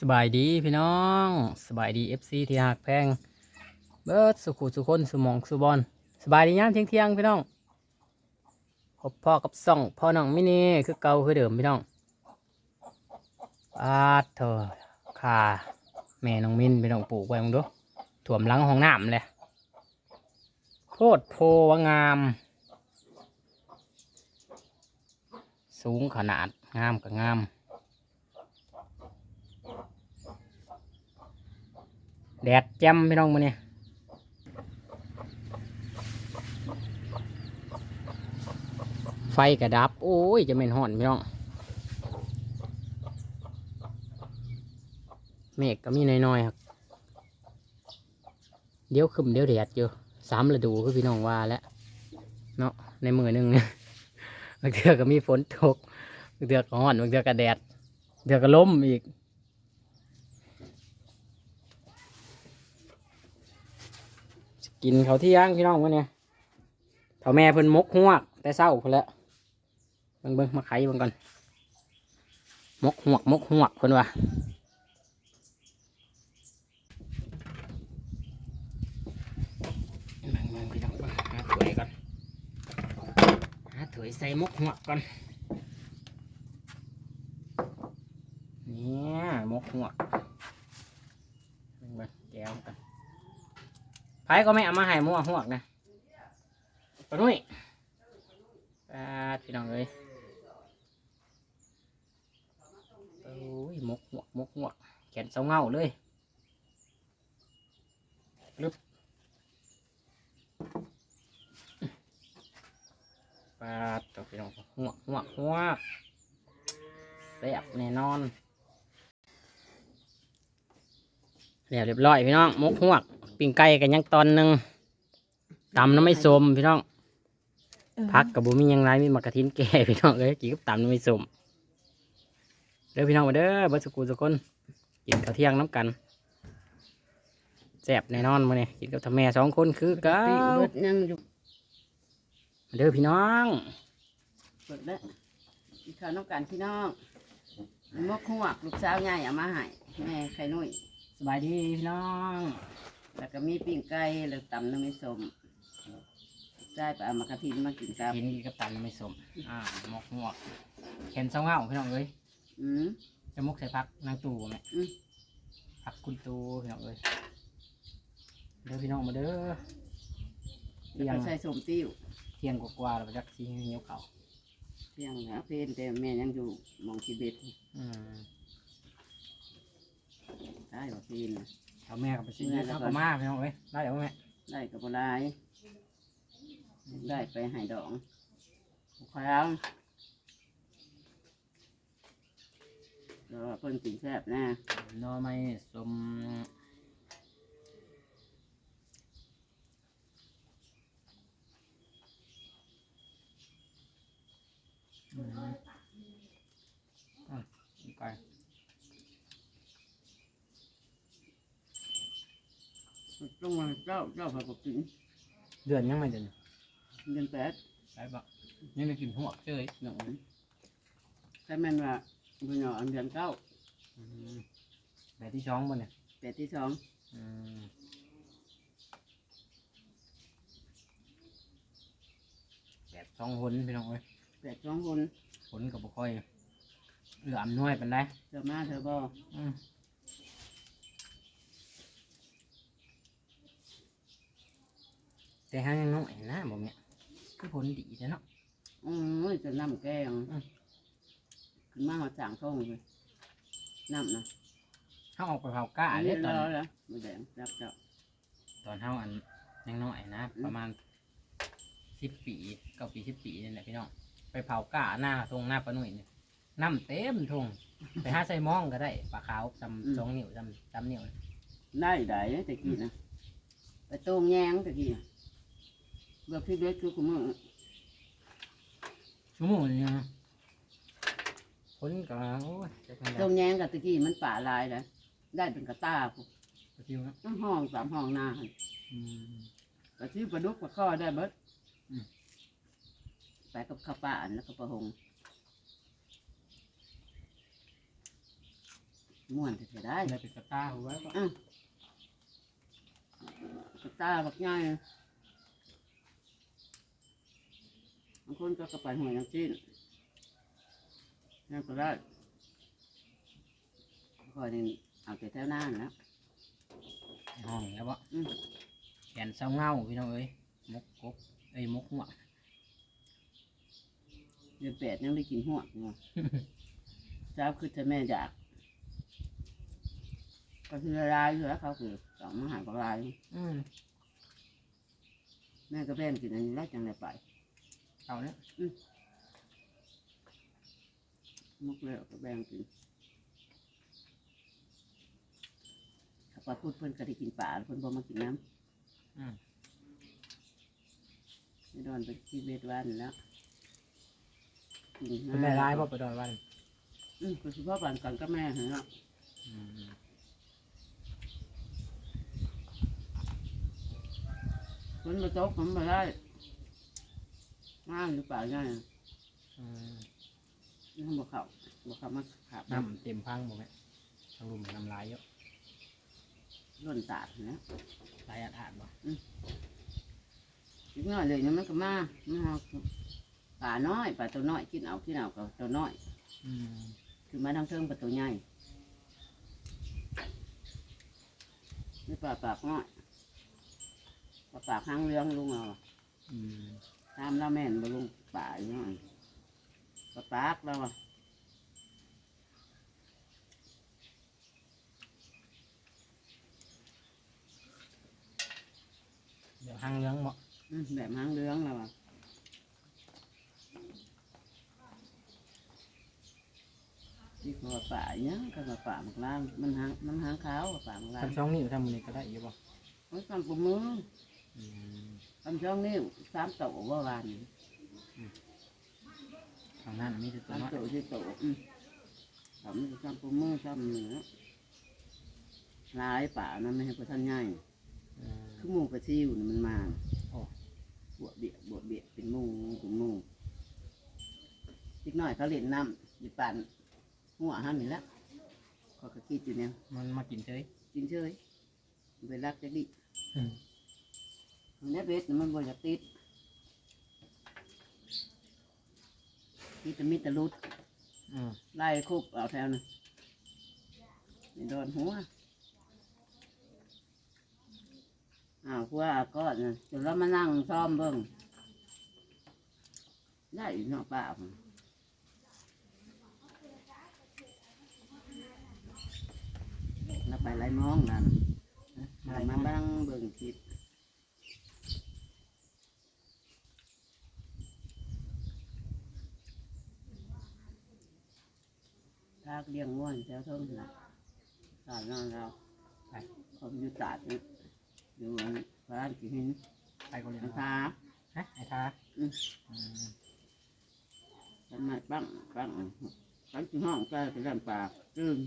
สบายดีพี่น้องสบายดีเอฟซีที่หักแพงเบิร์ดสุขุสุคนสุมองสุบอลสบายดียามเที่ยงเที่ยงพี่น้องพบพ่อกับซ่องพ่อน้องมินี่คือเก่าคือเดิมพี่น้องปาดเถอะขาแม่น้องมินพี่น้องปลูกไว้มึงดูถ่วมหลังห้องน้ำเลยโคตรโพวงาม สูงขนาดงามกับงาม แดดแจ่มพี่น้องมาเนี่ยไฟกระดับ โอ้ย จะเป็นห่อนพี่น้องเมฆก็มีน้อยๆครับ เดี๋ยวขึ้นเดี๋ยวแดดอยู่สามฤดูคือพี่น้องว่าแล้วเนาะในมือหนึ่งเนี่ยบางเทือก็มีฝนตกบางเทือก็ห่อนบางเทือก็แดดเทือก็ล้มอีก กินเขาเที่ยงพี่น้องวะเนี่ยเท่าแม่เพิ่นมกหวกแต่เศร้าเพิ่นละเบิ่งเบิ่งมาไขเบิ่งก่อนมกหวกมกหวกเพิ่นว่าเบิ่งเบิ่งพี่น้องหาถ้วยก่อนหาถ้วยใส่มกหวกก่อน เนี่ยมกหวกเบิ่งบึงแก้วกัน ก็ไม่เอามาให้มั่วหวกนะปะนุ้ยปาดพี่น้องเอ้ยโอ้ยมกหวกมกหวกแขนเสาเงาเลยลึบปาดตัวพี่น้องหวกหวกหวกแซ่บแน่นอน เรียบเรียบร้อยพี่น้องมกหวกปิ้งไก่กันยังตอนหนึ่งตำน้ำไม่สมพี่น้องพักกับบุมีหยังไรมีมากระทินแก่พี่น้องเอ้ยกินกับตำน้ำไม่สมเด้อพี่น้องมาเด้อเบิร์สกูสกุลกินข้าวเที่ยงน้ำกันแซ่บแน่นอนมาเนี่ยกินกับทำแม่สองคนคือเกัปีกนเบิดยังอยู่เด้อพี่น้องเบิดแล้วอีกข้าวน้ำกันพี่น้องมกหัวกลูกสาวใหญ่เอามาให้แม่ไข่นุ่ยส บายดีพี่น้อง แล้วก็มีปิ้งไก่แล้วตำน้ำไม่สมได้ไปเอามากระทินมากินกับกินกับตำน้ำไม่สม อ่าหมกหมวกแขนเสาเงาพี่น้องเอ้ยอืม จะมกใส่พักนางตู่ไหมอืม พักคุณตู่พี่น้องเอ้ยเด้อพี่น้องมาเด้อแล้วก็ใส่สมติ้วเที่ยงกว่าๆแล้วไปจักซีเหนียวเขาเพียงแล้วเพนแต่แม่ยังอยู่หมองชีเบ็ดอืม ได้ว่าเพนน่ะเอาแม่กับไปซื้อแม่เขาแล้วก็ก็มาพี่น้องเอ้ยได้เดี๋ยวแม่ได้กับบัลายได้ไปให้ดองคราวแล้วเพิ่นกินแซ่บแน่หนอไม้สมอืมอะไป ลงมาเจ้าเจ้าพาก็กินเดือนยังไม่เดือนเดือนแปดได้ปะยังได้กินหัวเจ้ยหนึ่งแต่แม่นว่าบุญหยออันเดือนเก้าอืมแบบที่ช้องบนเนี่ยแปดที่สองอืมแบบสองหนพี่น้องเอ้ยแปดสองคนผลกับบุค่อยเหลืออำนวยเป็นไรเธอมาเธอบ่อืม แต่ห้างยังน้อยนะบอกเนี่ยคือผลดีนะเนาะอืมจะน้ำแกงอืมขึ้นมาหัวจางท่องเลยน้ำนะเขาออกไปเผาก้าเด้ตอนรอแล้วมือแดงรับเจ้าตอนเท่าอันยังน้อยนะอืมประมาณสิบปีเก้าปีสิบปีนี่แหละพี่น้องไปเผาก้าหน้าทงหน้าปะหนุ่ยเนี่ยน้ำเต็มทงไปหาใส่หมองก็ได้ปลาขาวจำสองนิ้วจำจำนิ้วได้ได้ตะกี้นะไปต้มแยงตะกี้น่ะ เบื่อพี่เล็กคือคุณมือชั่วโมงนึงนะผลก็โอ้ยจะเป็นไงต้มแยงกับตะกี้มันป่าลายเลยได้เป็นกระตาพวกไปคิวนะน้ำห้องสามห้องหน้าหั่นอืม กระชื่อปลาดุกปลาข้อได้เบิดอืม ไปกับข้าวป่านแล้วก็ปลาหงม่วนจะได้ ได้เป็นกระตาหัวไว้ก็อืมกระตาบักง่ายบางคนก็กระไปหวยน้ำจิ้นนั่นก็ได้คอยนี่เอาแต่แถวหน้านะในห้องแล้วบ่อืมแขนเศร้าเงาพี่น้องเอ้ยมกกบเอ้ยมกหัวเดือนแปดยังได้กินหัวเนาะเจ้าคือจะแม่อยากก็คือละลายอยู่แล้วเขาคือสองมหาก็ลายอืมแม่ก็แบ่งกินอันนี้แล้วจังได้ไป เอาเนี่ยมุกเลยก็แบ่งกินถ้าปลาพูดเพิ่นก็ได้กินปลาเพิ่นบ่มากินน้อืมำไม่โดนไปที่เวทวันแล้วกินเป็นแม่ร้ายบ่ไปดอนวัน อืมคือเฉพาะบ้านกันก็แม่เหรอเนาะอืมเพิ่นมาตกมันมาได้ ง่ายหรือเปล่าง่ายอืมมันบ่เข้าบ่เข้ามาขาบน้ำเต็มพังบ่แม่ทางลุมน้ำลายเยอะล้นตาดนะลายอาถรรพ์บ่อีกน้อยเลยเนี่ยมันก็มามาเอาป่าน้อยป่าตัวน้อยกินเอากินเอากับตัวน้อยอืมคือมาทางเทิงป่าตัวใหญ่นี่ป่าปากน้อยป่าปากหางเรืองลุงเอาอืม ตามแล้วแม่นบ่ลุงป่าอยู่น้อยป่าปากแล้วอะเดี๋ยวหางเลี้ยงบ่อืมแบบหางเรืองแล้วอะที่เขาว่าป่าเนี่ยก็ว่าป่าหมากล่างมันหางมันหางขาวป่าหมากล่างทำช่องนี้ทำมือนี้ก็ได้อยู่บ่โอ้ยฟังกูมือ อืมทำช่องนี้สามโตว่าวานทางนั้นมีแต่ตัวสามน้อยโตที่โตอืมทำทำกูมือทำเหนือหลายป่านะไม่ให้ประท่านง่ายอืม คือหมูกระชิวนี่มันมาโอ้ บวเบียบวเบียเป็นหมูเป็นหมูอีกหน่อยเขาเล่นน้ำหยิบปั่นหัวห้ามนี่แหล้วเขาก็คิดอยู่เนี่ยมันมากินเฉยกินเฉยไปรักจะดิ อืมมัน เนี้ยเบ็ดนี่มันบ่อยากติดมีแต่มิตรลุดอืมไล่คุบเอาแถวนะนี่โดนหัวอ้าวพว่าก็นะจนเรามานั่งซ้อมเบิ่งได้อีกเนาะป้าผมเราไปไล่มองนั่นนะไปมาบ้างเบิ่งคลิ ทากเลี้ยงง่วนแถวเท่านั้นตาดนอนเราไปผมอยู่ตาดนี่อยู่ร้านกินหินไปก็เรียนนะเอาคะฮะไอ้ทาอืมอืมทำไมปั้งปั้งปั้งที่ห้องใกล้ไปด้านปากจืน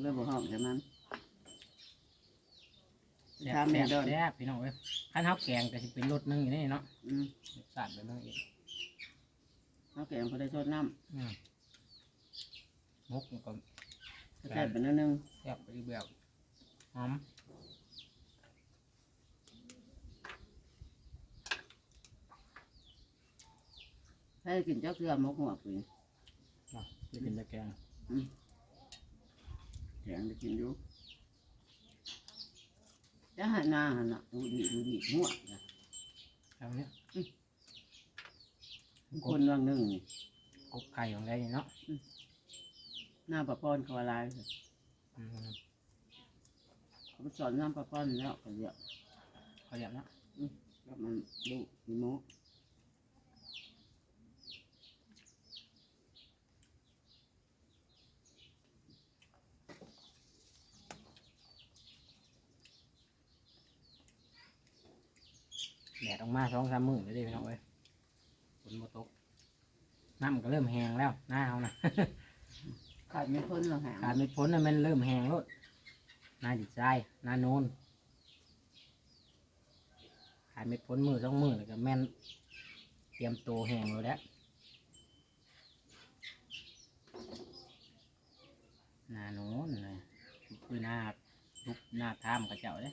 เลยบอกห้องจากนั้นแซ่บทำแซ่เนี่ยบโดนแซ่บพี่น้องเอ้ยขั้นเท้าแกงก็สิเป็นรสหนึงอยู่นี่เนาะอืม รสชาติแบบนึงอีก เขาแกงเขาได้ทอดน้อืมมกมันก็ำแค่เป็นนิดนึงแซ่บไปอีกแบบหอมให้กินเจ้าเกลือมกหัวปีเนาะจะเป็นตะแกงแกงจะกินอยู่จะหันหน้าหันน่ะดูดีดูดีหัวนะแล้วเนี้ย คนวังหนึ่งนี่กบไข่ของไรเนาะหน้าปลาป้อนเขาอะไรอืมเขาไปสอนน้ำปลาป้อนแล้วก็เรียกเขาเรียกเนาะแล้วมันดูมีโมแดดออกมาสองสามมื้อเลยเด้พี่น้องเอ้ยฝ นบ่ตกน้ำก็เริ่มแห้งแล้วหน้าเอานะ ขาดไม่พ้นหรอกหางขาดไม่พ้นนะมันเริ่มแห้งแล้วหน้าดิดใจหน้าโนนขาดไม่พ้นมือสองมือแล้วก็แม่น เตรียมตัวแห้งแล้วแหล้วโน้นเลยคือหน้าลุกหน้าท่ามกับเจ้าเด้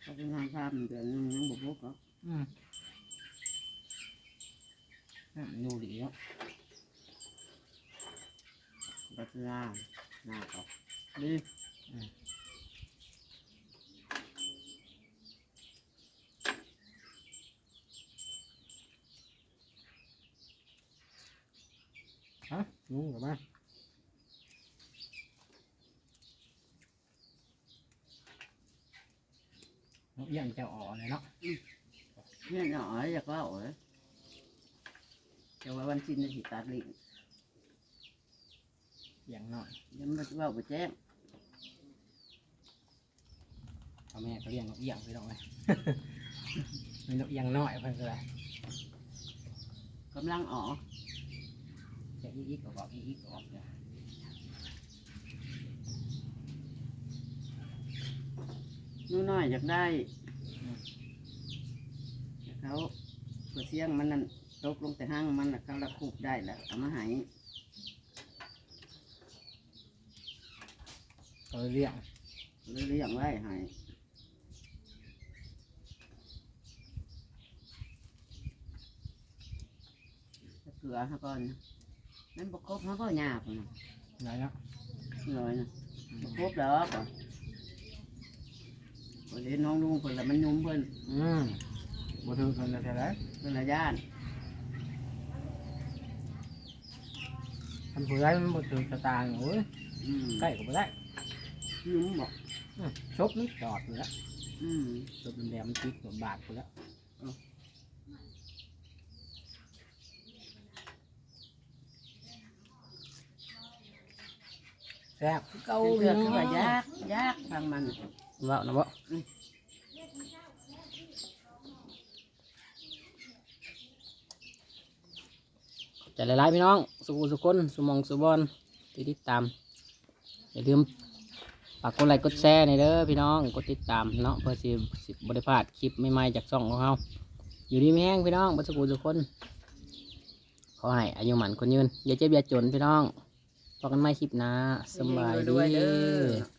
เขาเป็นงานทำเดือนหนึงยังบ่พบเขาอืมอืม ดูดีเนาะบัตรลาหน้าเขาดีฮะงูกับมาเนาะเอี่ยังจะอ่อเลยเนาะเนี่ยหน่อยอยากว่าโอ้ย จะว่าวันชิ้นจะสิตัดลิ้นอย่างหน่อยยังไม่ว่าไปแจ้งพ่อแม่เขาเลี้ยงนกเอี่ยงไปหน่อยมีนกเอี่ยงน้อยเพิ่นก็เลยกำลังออกจะอีกอีกก็บอกอีกอีกก็บอกเนี่ยนู่นน้อยอยากได้แต่เขาเพื่อเสียงมันนั่น ตกลงแต่ห้างมันน่ะเขาละคูบได้แหละเอามาใหายเขาเลี้ยงเลยเลี้ยงไว้ใหายเกลือฮะก่อนนะนั่นบกครบเขาก็หยาบนะไหนเนาะเลยนะบกครบดอกอะพอเห็นน้องลุงเพิ่นละมันยุ่มเพิ่นอืมบ่ถือคนละเท่าไหรเพิ่นละย่าน ทำผู้ไรมันบ่ถือสตางค์โอ้ยอืมใกล้ก็บ่ได้ยุ่มบอกอืมชบนี่จอดอยู่แล้วอืมชบมันแดงมันติดกับบาดอยู่แล้วแซ่บคือเก่าเกลือคือเนาะว่ายากยากฟังมัน เว้านะบ่อืม จะหลายๆพี่น้อง สุขุสุคนสุมองสุบอนที่ติดตาม อย่าลืมฝากกดไลค์กดแชร์ในอยเด้อพี่น้อง กดติดตามเนาะเพื่อสิสิบริพลาดคลิปใหม่ๆจากช่องของเราอยู่ดีไม่แห้งพี่น้องบัสกุสุคน ขอให้อายุหมันคนยืนอย่าเจ็บอย่าจนพี่น้องพบกันใหม่คลิปน้าสบายดีด